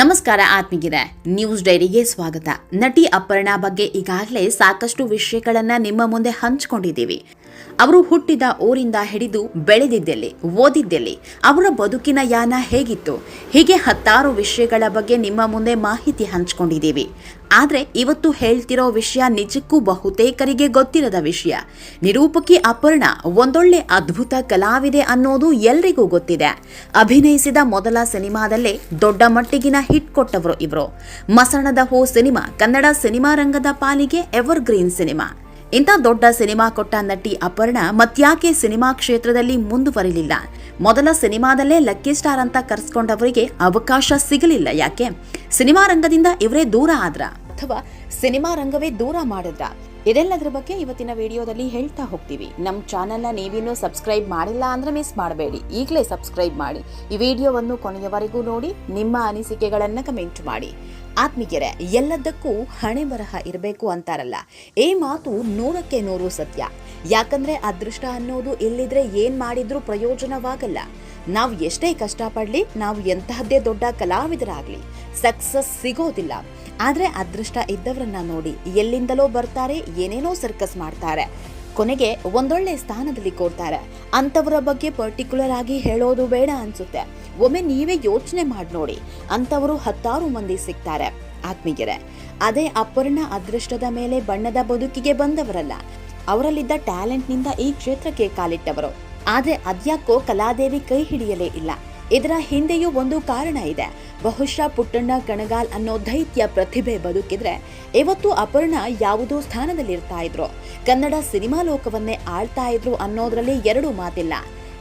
ನಮಸ್ಕಾರ ಆತ್ಮೀಗಿರೆ ನ್ಯೂಸ್ ಡೈರಿಗೆ ಸ್ವಾಗತ. ನಟಿ ಅಪರ್ಣಾ ಬಗ್ಗೆ ಈಗಾಗಲೇ ಸಾಕಷ್ಟು ವಿಷಯಗಳನ್ನ ನಿಮ್ಮ ಮುಂದೆ ಹಂಚಿಕೊಂಡಿದ್ದೀವಿ. ಅವರು ಹುಟ್ಟಿದ ಊರಿಂದ ಹಿಡಿದು ಬೆಳೆದಿದ್ದೆಲ್ಲಿ, ಓದಿದ್ದೆಲ್ಲಿ ಅವರ ಬದುಕಿನ ಯಾನ ಹೇಗಿತ್ತು? ಹೀಗೆ ಹತ್ತಾರು ವಿಷಯಗಳ ಬಗ್ಗೆ ನಿಮ್ಮ ಮುಂದೆ ಮಾಹಿತಿ ಹಂಚಿಕೊಂಡಿದ್ದೀವಿ. ಆದರೆ ಇವತ್ತು ಹೇಳ್ತಿರೋ ವಿಷಯ ನಿಜಕ್ಕೂ ಬಹುತೇಕರಿಗೆ ಗೊತ್ತಿರದ ವಿಷಯ. ನಿರೂಪಕಿ ಅಪರ್ಣ ಒಂದೊಳ್ಳೆ ಅದ್ಭುತ ಕಲಾವಿದೆ ಅನ್ನೋದು ಎಲ್ರಿಗೂ ಗೊತ್ತಿದೆ. ಅಭಿನಯಿಸಿದ ಮೊದಲ ಸಿನಿಮಾದಲ್ಲೇ ದೊಡ್ಡ ಮಟ್ಟಿಗಿನ ಹಿಟ್ ಕೊಟ್ಟವರು ಇವರು. ಮಸಣದ ಹೋ ಸಿನಿಮಾ ಕನ್ನಡ ಸಿನಿಮಾ ರಂಗದ ಪಾಲಿಗೆ ಎವರ್ ಗ್ರೀನ್ ಸಿನಿಮಾ. ಇಂಥ ದೊಡ್ಡ ಸಿನಿಮಾ ಕೊಟ್ಟ ನಟಿ ಅಪರ್ಣ ಮತ್ಯಾಕೆ ಸಿನಿಮಾ ಕ್ಷೇತ್ರದಲ್ಲಿ ಮುಂದುವರಿಲಿಲ್ಲ. ಮೊದಲ ಸಿನಿಮಾದಲ್ಲೇ ಲಕ್ಕಿ ಸ್ಟಾರ್ ಅಂತ ಕರೆಸ್ಕೊಂಡವರಿಗೆ ಅವಕಾಶ ಸಿಗಲಿಲ್ಲ ಯಾಕೆ? ಸಿನಿಮಾ ರಂಗದಿಂದ ಇವರೇ ದೂರ ಆದ್ರ? ಅಥವಾ ಸಿನಿಮಾ ರಂಗವೇ ದೂರ ಮಾಡಿದ್ರ. ಇದೆಲ್ಲದರ ಬಗ್ಗೆ ಇವತ್ತಿನ ವಿಡಿಯೋದಲ್ಲಿ ಹೇಳ್ತಾ ಹೋಗ್ತೀವಿ. ನಮ್ಮ ಚಾನಲ್ನ ನೀವಿನ್ನೂ ಸಬ್ಸ್ಕ್ರೈಬ್ ಮಾಡಿಲ್ಲ ಅಂದ್ರೆ ಮಿಸ್ ಮಾಡಬೇಡಿ. ಈಗಲೇ ಸಬ್ಸ್ಕ್ರೈಬ್ ಮಾಡಿ. ಈ ವಿಡಿಯೋವನ್ನು ಕೊನೆಯವರೆಗೂ ನೋಡಿ, ನಿಮ್ಮ ಅನಿಸಿಕೆಗಳನ್ನು ಕಮೆಂಟ್ ಮಾಡಿ. ಆತ್ಮೀಯರೇ ಎಲ್ಲದಕ್ಕೂ ಹಣೆ ಬರಹ ಇರಬೇಕು ಅಂತಾರಲ್ಲ. ಈ ಮಾತು ನೂರಕ್ಕೆ ನೂರು ಸತ್ಯ. ಯಾಕಂದ್ರೆ ಅದೃಷ್ಟ ಅನ್ನೋದು ಇಲ್ಲಿದ್ರೆ ಏನ್ ಮಾಡಿದ್ರೂ ಪ್ರಯೋಜನವಾಗಲ್ಲ. ನಾವು ಎಷ್ಟೇ ಕಷ್ಟಪಡಲಿ, ನಾವು ಎಂತಹದ್ದೇ ದೊಡ್ಡ ಕಲಾವಿದರಾಗ್ಲಿ, ಸಕ್ಸಸ್ ಸಿಗೋದಿಲ್ಲ. ಆದ್ರೆ ಅದೃಷ್ಟ ಇದ್ದವರನ್ನ ನೋಡಿ ಎಲ್ಲಿಂದಲೋ ಬರ್ತಾರೆ, ಏನೇನೋ ಸರ್ಕಸ್ ಮಾಡ್ತಾರೆ. ಕೊನೆಗೆ ಒಂದೊಳ್ಳೆ ಸ್ಥಾನದಲ್ಲಿ ಕೊಡ್ತಾರೆ. ಅಂಥವರ ಬಗ್ಗೆ ಪರ್ಟಿಕ್ಯುಲರ್ ಆಗಿ ಹೇಳೋದು ಬೇಡ ಅನ್ಸುತ್ತೆ. ಒಮ್ಮೆ ನೀವೇ ಯೋಚನೆ ಮಾಡಿ ನೋಡಿ. ಅಂಥವರು ಹತ್ತಾರು ಮಂದಿ ಸಿಗ್ತಾರೆ, ಆತ್ಮೀಯರೇ. ಅದೇ ಅಪರ್ಣ ಅದೃಷ್ಟದ ಮೇಲೆ ಬಣ್ಣದ ಬದುಕಿಗೆ ಬಂದವರಲ್ಲ. ಅವರಲ್ಲಿದ್ದ ಟ್ಯಾಲೆಂಟ್ನಿಂದ ಈ ಕ್ಷೇತ್ರಕ್ಕೆ ಕಾಲಿಟ್ಟವರು. ಆದ್ರೆ ಅದ್ಯಾಕೋ ಕಲಾದೇವಿ ಕೈ ಹಿಡಿಯಲೇ ಇಲ್ಲ. ಇದರ ಹಿಂದೆಯೂ ಒಂದು ಕಾರಣ ಇದೆ. ಬಹುಶಃ ಪುಟ್ಟಣ್ಣ ಕಣಗಾಲ್ ಅನ್ನೋ ದೈತ್ಯ ಪ್ರತಿಭೆ ಬದುಕಿದ್ರೆ ಇವತ್ತು ಅಪರ್ಣ ಯಾವುದೋ ಸ್ಥಾನದಲ್ಲಿರ್ತಾ ಇದ್ರು. ಕನ್ನಡ ಸಿನಿಮಾ ಲೋಕವನ್ನೇ ಆಳ್ತಾ ಇದ್ರು ಅನ್ನೋದ್ರಲ್ಲಿ ಎರಡು ಮಾತಿಲ್ಲ.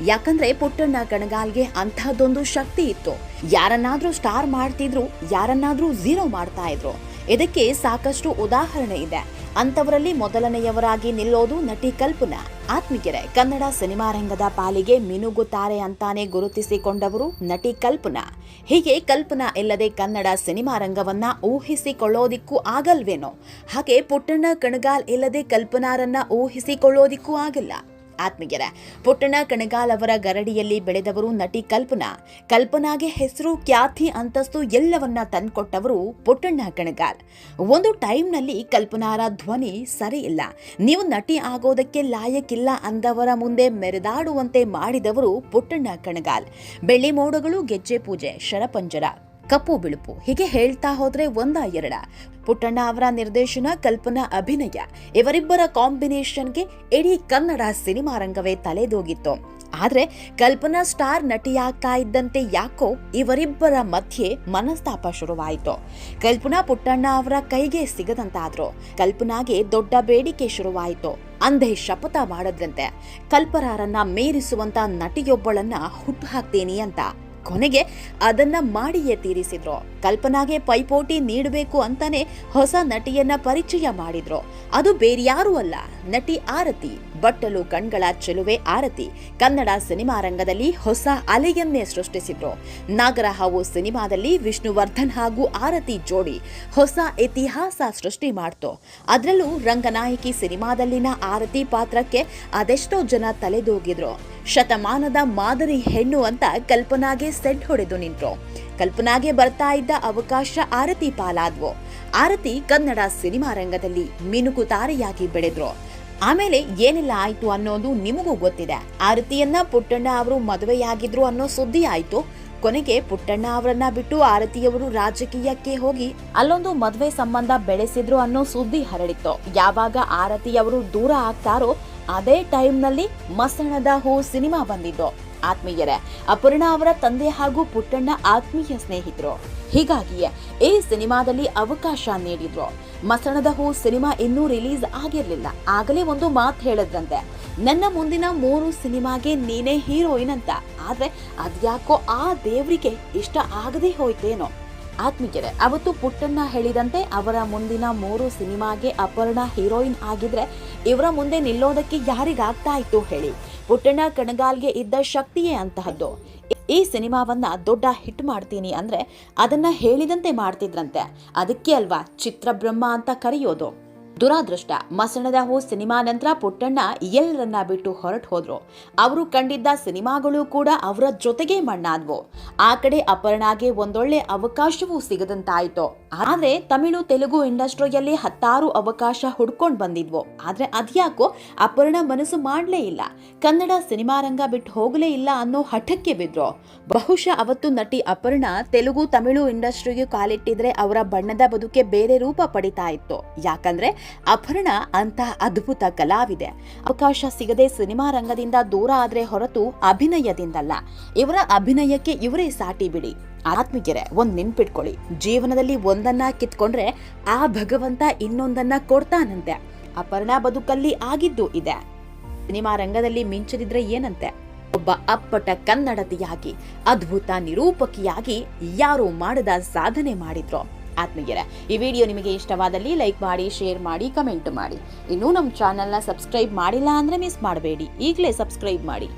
ಯಾಕಂದ್ರೆ ಪುಟ್ಟಣ್ಣ ಕಣಗಾಲ್ಗೆ ಅಂತಹದ್ದೊಂದು ಶಕ್ತಿ ಇತ್ತು. ಯಾರನ್ನಾದ್ರೂ ಸ್ಟಾರ್ ಮಾಡ್ತಿದ್ರು, ಯಾರನ್ನಾದ್ರೂ ಝೀರೋ ಮಾಡ್ತಾ ಇದ್ರು. ಇದಕ್ಕೆ ಸಾಕಷ್ಟು ಉದಾಹರಣೆ ಇದೆ. ಅಂತವರಲ್ಲಿ ಮೊದಲನೆಯವರಾಗಿ ನಿಲ್ಲೋದು ನಟಿ ಕಲ್ಪನಾ. ಆತ್ಮಿಕೆರೆ ಕನ್ನಡ ಸಿನಿಮಾ ರಂಗದ ಪಾಲಿಗೆ ಮಿನುಗುತ್ತಾರೆ ಅಂತಾನೆ ಗುರುತಿಸಿಕೊಂಡವರು ನಟಿ ಕಲ್ಪನಾ. ಹೀಗೆ ಕಲ್ಪನಾ ಇಲ್ಲದೆ ಕನ್ನಡ ಸಿನಿಮಾ ರಂಗವನ್ನ ಊಹಿಸಿಕೊಳ್ಳೋದಿಕ್ಕೂ ಆಗಲ್ವೇನೋ? ಹಾಗೆ ಪುಟ್ಟಣ್ಣ ಕಣಗಾಲ್ ಇಲ್ಲದೆ ಕಲ್ಪನಾರನ್ನ ಊಹಿಸಿಕೊಳ್ಳೋದಿಕ್ಕೂ ಆಗಿಲ್ಲ. ಆತ್ಮೀಯರ. ಪುಟ್ಟಣ ಕಣಗಾಲ್ ಅವರ ಗರಡಿಯಲ್ಲಿ ಬೆಳೆದವರು ನಟಿ ಕಲ್ಪನಾ. ಕಲ್ಪನಾಗೆ ಹೆಸರು, ಖ್ಯಾತಿ, ಅಂತಸ್ತು ಎಲ್ಲವನ್ನ ತಂದುಕೊಟ್ಟವರು ಪುಟ್ಟಣ್ಣ ಕಣಗಾಲ್. ಒಂದು ಟೈಮ್ನಲ್ಲಿ ಕಲ್ಪನಾರ ಧ್ವನಿ ಸರಿ ಇಲ್ಲ ನೀವು ನಟಿ ಆಗೋದಕ್ಕೆ ಲಾಯಕ್ಕಿಲ್ಲ ಅಂದವರ ಮುಂದೆ ಮೆರೆದಾಡುವಂತೆ ಮಾಡಿದವರು ಪುಟ್ಟಣ್ಣ ಕಣಗಾಲ್. ಬೆಳ್ಳಿ ಮೋಡಗಳು, ಗೆಜ್ಜೆ ಪೂಜೆ ಶರಪಂಜರ ಕಪ್ಪು ಬಿಳುಪು. ಹೀಗೆ ಹೇಳ್ತಾ ಹೋದ್ರೆ ಒಂದ ಎರಡ. ಪುಟ್ಟಣ್ಣ ಅವರ ನಿರ್ದೇಶನ, ಕಲ್ಪನಾ ಅಭಿನಯ. ಇವರಿಬ್ಬರ ಕಾಂಬಿನೇಷನ್ಗೆ ಇಡೀ ಕನ್ನಡ ಸಿನಿಮಾ ರಂಗವೇ ತಲೆದೋಗಿತ್ತು. ಆದ್ರೆ ಕಲ್ಪನಾ ಸ್ಟಾರ್ ನಟಿಯಾಗ್ತಾ ಇದ್ದಂತೆ ಯಾಕೋ ಇವರಿಬ್ಬರ ಮಧ್ಯೆ ಮನಸ್ತಾಪ ಶುರುವಾಯಿತು. ಕಲ್ಪನಾ ಪುಟ್ಟಣ್ಣ ಅವರ ಕೈಗೆ ಸಿಗದಂತಾದ್ರು. ಕಲ್ಪನಾಗೆ ದೊಡ್ಡ ಬೇಡಿಕೆ ಶುರುವಾಯಿತು. ಅಂದೇ ಶಪಥ ಮಾಡದ್ರಂತೆ. ಕಲ್ಪರಾರನ್ನ ಮೀರಿಸುವಂತ ನಟಿಯೊಬ್ಬಳನ್ನ ಹುಟ್ಟು ಹಾಕ್ತೀನಿ ಅಂತ. ಕೊನೆಗೆ ಅದನ್ನ ಮಾಡಿಯೇ ತೀರಿಸಿದ್ರು. ಕಲ್ಪನಾಗೆ ಪೈಪೋಟಿ ನೀಡಬೇಕು ಅಂತಾನೆ ಹೊಸ ನಟಿಯನ್ನ ಪರಿಚಯ ಮಾಡಿದ್ರು. ಅದು ಬೇರ್ಯಾರೂ ಅಲ್ಲ, ನಟಿ ಆರತಿ. ಬಟ್ಟಲು ಕಣ್ಗಳ ಚೆಲುವೆ ಆರತಿ. ಕನ್ನಡ ಸಿನಿಮಾ ರಂಗದಲ್ಲಿ ಹೊಸ ಅಲೆಯನ್ನೇ ಸೃಷ್ಟಿಸಿದ್ರು. ನಾಗರ ಹಾವು ಸಿನಿಮಾದಲ್ಲಿ ವಿಷ್ಣುವರ್ಧನ್ ಹಾಗೂ ಆರತಿ ಜೋಡಿ ಹೊಸ ಇತಿಹಾಸ ಸೃಷ್ಟಿ ಮಾಡ್ತು. ಅದರಲ್ಲೂ ರಂಗನಾಯಕಿ ಸಿನಿಮಾದಲ್ಲಿನ ಆರತಿ ಪಾತ್ರಕ್ಕೆ ಅದೆಷ್ಟೋ ಜನ ತಲೆದೂಗಿದ್ರು. ಶತಮಾನದ ಮಾದರಿ ಹೆಣ್ಣು ಅಂತ ಕಲ್ಪನಾಗೆ ಸೆಡ್ ಹೊಡೆದು ನಿಂತರು. ಕಲ್ಪನಾಗೆ ಬರ್ತಾ ಇದ್ದ ಅವಕಾಶ ಆರತಿ ಪಾಲಾದ್ವು. ಆರತಿ ಕನ್ನಡ ಸಿನಿಮಾ ರಂಗದಲ್ಲಿ ಮಿನುಕು ತಾರೆಯಾಗಿ ಬೆಳೆದ್ರು. ಆಮೇಲೆ ಏನೆಲ್ಲ ಆಯ್ತು ಅನ್ನೋದು ನಿಮಗೂ ಗೊತ್ತಿದೆ. ಆರತಿಯನ್ನ ಪುಟ್ಟಣ್ಣ ಅವರು ಮದುವೆಯಾಗಿದ್ರು ಅನ್ನೋ ಸುದ್ದಿ ಆಯ್ತು. ಕೊನೆಗೆ ಪುಟ್ಟಣ್ಣ ಅವರನ್ನ ಬಿಟ್ಟು ಆರತಿಯವರು ರಾಜಕೀಯಕ್ಕೆ ಹೋಗಿ ಅಲ್ಲೊಂದು ಮದುವೆ ಸಂಬಂಧ ಬೆಳೆಸಿದ್ರು ಅನ್ನೋ ಸುದ್ದಿ ಹರಡಿತ್ತು. ಯಾವಾಗ ಆರತಿಯವರು ದೂರ ಆಗ್ತಾರೋ ಅದೇ ಟೈಮ್ನಲ್ಲಿ ಮಸಣದ ಹೂ ಸಿನಿಮಾ ಬಂದಿದ್ದು. ಆತ್ಮೀಯರೇ, ಅಪರ್ಣ ಅವರ ತಂದೆ ಹಾಗೂ ಪುಟ್ಟಣ್ಣ ಆತ್ಮೀಯ ಸ್ನೇಹಿತರು. ಹೀಗಾಗಿಯೇ ಈ ಸಿನಿಮಾದಲ್ಲಿ ಅವಕಾಶ ನೀಡಿದ್ರು. ಮಸಣದ ಹೂ ಸಿನಿಮಾ ಇನ್ನೂ ರಿಲೀಸ್ ಆಗಿರಲಿಲ್ಲ. ಆಗಲೇ ಒಂದು ಮಾತು ಹೇಳಿದ್ರಂತೆ, ನನ್ನ ಮುಂದಿನ ಮೂರು ಸಿನಿಮಾಗೆ ನೀನೇ ಹೀರೋಯಿನ್ ಅಂತ. ಆದ್ರೆ ಅದ್ಯಾಕೋ ಆ ದೇವರಿಗೆ ಇಷ್ಟ ಆಗದೆ ಹೋಯ್ತೇನೋ. ಆತ್ಮೀಯರೇ, ಅವತ್ತು ಪುಟ್ಟಣ್ಣ ಹೇಳಿದಂತೆ ಅವರ ಮುಂದಿನ ಮೂರು ಸಿನಿಮಾಗೆ ಅಪರ್ಣ ಹೀರೋಯಿನ್ ಆಗಿದ್ರೆ ಇವರ ಮುಂದೆ ನಿಲ್ಲೋದಕ್ಕೆ ಯಾರಿಗಾಗ್ತಾ ಇತ್ತು ಹೇಳಿ. ಪುಟ್ಟಣ್ಣ ಕಣಗಾಲ್ಗೆ ಇದ್ದ ಶಕ್ತಿಯೇ ಅಂತಹದ್ದು. ಈ ಸಿನಿಮಾವನ್ನ ದೊಡ್ಡ ಹಿಟ್ ಮಾಡ್ತೀನಿ ಅಂದ್ರೆ ಅದನ್ನ ಹೇಳಿದಂತೆ ಮಾಡ್ತಿದ್ರಂತೆ. ಅದಕ್ಕೆ ಅಲ್ವಾ ಚಿತ್ರಬ್ರಹ್ಮ ಅಂತ ಕರೆಯೋದು. ದುರಾದೃಷ್ಟ. ಮಸಣದ ಹೂ ಸಿನಿಮಾ ನಂತರ ಪುಟ್ಟಣ್ಣ ಎಲ್ಲರನ್ನ ಬಿಟ್ಟು ಹೊರಟು ಹೋದ್ರು. ಅವರು ಕಂಡಿದ್ದ ಸಿನಿಮಾಗಳು ಕೂಡ ಅವರ ಜೊತೆಗೆ ಮಣ್ಣಾದ್ವು. ಆ ಕಡೆ ಅಪರ್ಣಾಗೆ ಒಂದೊಳ್ಳೆ ಅವಕಾಶವೂ ಸಿಗದಂತಾಯ್ತು. ಆದ್ರೆ ತಮಿಳು, ತೆಲುಗು ಇಂಡಸ್ಟ್ರಿಯಲ್ಲಿ ಹತ್ತಾರು ಅವಕಾಶ ಹುಡ್ಕೊಂಡು ಬಂದಿದ್ವು. ಆದ್ರೆ ಅದ್ಯಾಕೋ ಅಪರ್ಣ ಮನಸ್ಸು ಮಾಡ್ಲೇ ಇಲ್ಲ. ಕನ್ನಡ ಸಿನಿಮಾ ರಂಗ ಬಿಟ್ಟು ಹೋಗಲೇ ಇಲ್ಲ ಅನ್ನೋ ಹಠಕ್ಕೆ ಬಿದ್ರು. ಬಹುಶಃ ಅವತ್ತು ನಟಿ ಅಪರ್ಣ ತೆಲುಗು, ತಮಿಳು ಇಂಡಸ್ಟ್ರಿಗೆ ಕಾಲಿಟ್ಟಿದ್ರೆ ಅವರ ಬಣ್ಣದ ಬದುಕೆ ಬೇರೆ ರೂಪ ಪಡಿತಾ ಇತ್ತು. ಯಾಕಂದ್ರೆ ಅಪರ್ಣ ಅಂತ ಅದ್ಭುತ ಕಲಾವಿದೆ. ಅವಕಾಶ ಸಿಗದೆ ಸಿನಿಮಾ ರಂಗದಿಂದ ದೂರ ಆದ್ರೆ ಹೊರತು ಅಭಿನಯದಿಂದಲ್ಲ. ಇವರ ಅಭಿನಯಕ್ಕೆ ಇವರೇ ಸಾಟಿ ಬಿಡಿ. ಆತ್ಮಿಗೆರೆ ಒಂದ್ ನೆನ್ಪಿಟ್ಕೊಳ್ಳಿ. ಜೀವನದಲ್ಲಿ ಒಂದನ್ನ ಕಿತ್ಕೊಂಡ್ರೆ ಆ ಭಗವಂತ ಇನ್ನೊಂದನ್ನ ಕೊಡ್ತಾನಂತೆ. ಅಪರ್ಣ ಬದುಕಲ್ಲಿ ಆಗಿದ್ದು ಇದೆ. ಸಿನಿಮಾ ರಂಗದಲ್ಲಿ ಮಿಂಚದಿದ್ರೆ ಏನಂತೆ? ಒಬ್ಬ ಅಪ್ಪಟ ಕನ್ನಡತಿಯಾಗಿ, ಅದ್ಭುತ ನಿರೂಪಕಿಯಾಗಿ ಯಾರು ಮಾಡದ ಸಾಧನೆ ಮಾಡಿದ್ರು. ಆತ್ಮೀಯರ, ಈ ವಿಡಿಯೋ ನಿಮಗೆ ಇಷ್ಟವಾದಲ್ಲಿ ಲೈಕ್ ಮಾಡಿ, ಶೇರ್ ಮಾಡಿ, ಕಮೆಂಟ್ ಮಾಡಿ. ಇನ್ನೂ ನಮ್ಮ ಚಾನೆಲ್ನ ಸಬ್ಸ್ಕ್ರೈಬ್ ಮಾಡಿಲ್ಲ ಅಂದರೆ ಮಿಸ್ ಮಾಡಬೇಡಿ. ಈಗಲೇ ಸಬ್ಸ್ಕ್ರೈಬ್ ಮಾಡಿ.